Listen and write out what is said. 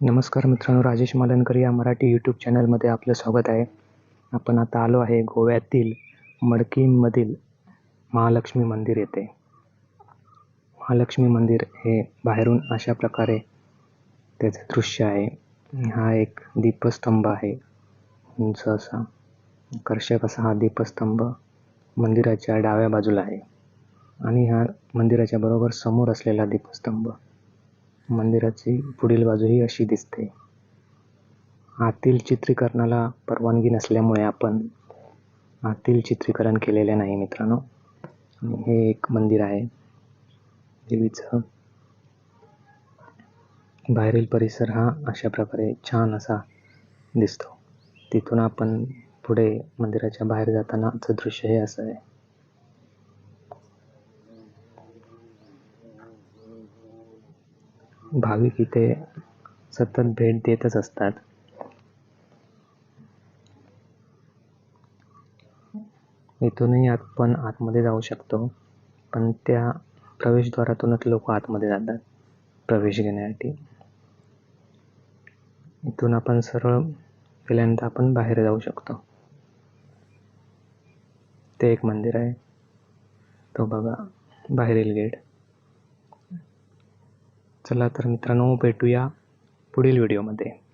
नमस्कार मित्रांनो राजेश मालनकर या मराठी यूट्यूब चॅनलमध्ये आपलं स्वागत आहे. आपण आता आलो आहे गोव्यातील मडकीमधील महालक्ष्मी मंदिर येथे. महालक्ष्मी मंदिर हे बाहेरून अशा प्रकारे त्याचं दृश्य आहे. हा एक दीपस्तंभ आहे. उंच असा आकर्षक असा हा दीपस्तंभ मंदिराच्या डाव्या बाजूला आहे. आणि हा मंदिराच्या बरोबर समोर असलेला दीपस्तंभ मंदिराची पुढील बाजू ही अशी दिसते. आतील चित्रीकरणाला परवानगी नसल्यामुळे आपण आतील चित्रीकरण केलेले नाही मित्रांनो. हे एक मंदिर आहे. देवीचं बाहेरील परिसर हा अशा प्रकारे छान असा दिसतो. तिथून आपण पुढे मंदिराच्या बाहेर जातानाचं दृश्य हे असं आहे. भाविक इथे सतत भेट देतच असतात. इथूनही आपण आतमध्ये जाऊ शकतो. पण त्या प्रवेशद्वारातूनच लोक आतमध्ये जातात प्रवेश घेण्यासाठी. इथून आपण सरळ गेल्यानंतर आपण बाहेर जाऊ शकतो. ते एक मंदिर आहे. तो बघा बाहेरील गेट. चला तर मित्रांनो भेटूया पुढील व्हिडिओमध्ये